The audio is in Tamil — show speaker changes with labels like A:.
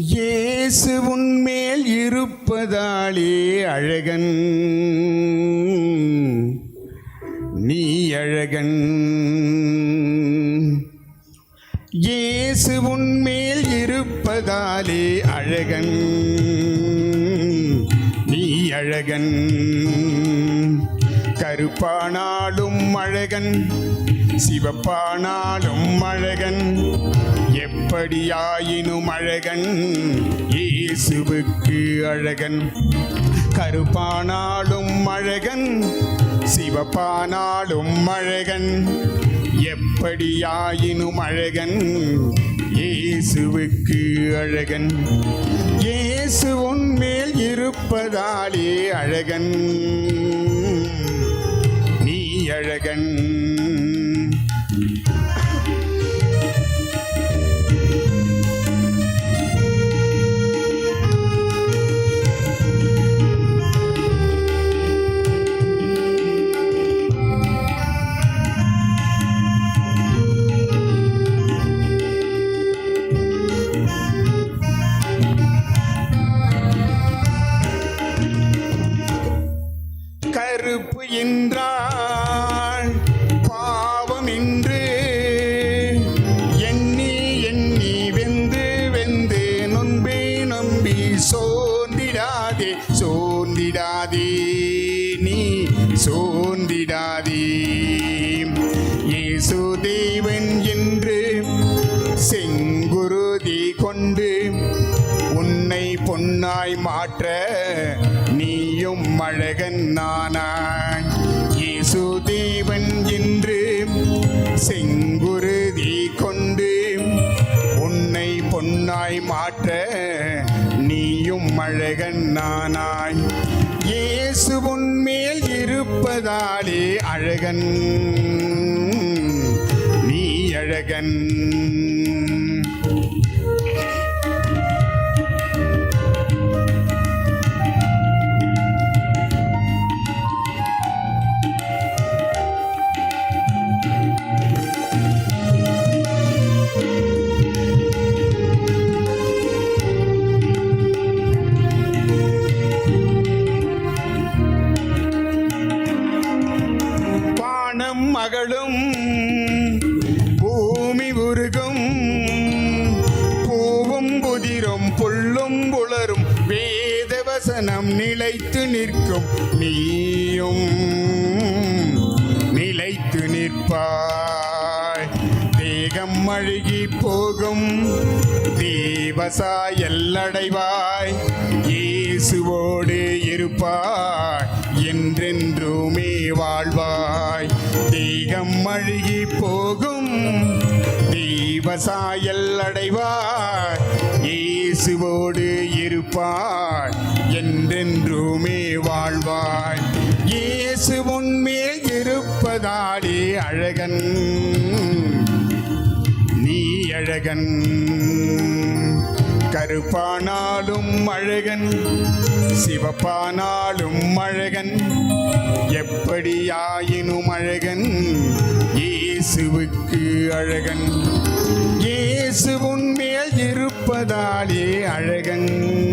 A: இயேசு உன்மேல் இருப்பதாலே அழகன். நீ அழகன். இயேசு உன்மேல் இருப்பதாலே அழகன். நீ அழகன். கருப்பானாலும் அழகன் சிவப்பானாலும் அழகன். எப்படியாயினும் அழகன் இயேசுவுக்கு அழகன். கருப்பானாலும் அழகன் சிவப்பானாலும் அழகன். எப்படியாயினும் அழகன் இயேசுவுக்கு அழகன். இயேசு உன்மேல் இருப்பதாலே அழகன். நீ அழகன். கருப்பு என்றால் பாவம் என்று எண்ணி எண்ணி வெந்து வெந்து நொம்பி நொம்பி சோந்திடாதே சோந்திடாதே நீ சோந்திடாதே ஏசு தேவன் என் நீயும் அழகன் நானாய் இயேசு தேவன் என்று செங்குருதி கொண்டு உன்னை பொன்னாய் மாற்ற நீயும் அழகன் நானாய். இயேசு உன்மேல் இருப்பதாலே அழகன் நீ அழகன். பானம் மகளும் பூமி உருகும் பூவும் புதிரும் புல்லும் புலரும் வேதவசனம் நிலைத்து நிற்கும். நீயும் நிலைத்து நிற்பாய். தேகம் அழுகி போகும் தேவசாயல் அடைவாய். இயேசுவோடு இருப்பாய். மழுகி போகும் தீவசாயல் அடைவார். இயேசுவோடு இருப்பார் என்றென்றுமே வாழ்வாய் இயேசு உன்மேல் இருப்பதாலே அழகன். நீ அழகன். கருப்பானாலும் அழகன் சிவப்பானாலும் அழகன். எப்படியாயினும் அழகன். அழகன். இயேசு உன்மேல் இருப்பதாலே அழகன். அழகன்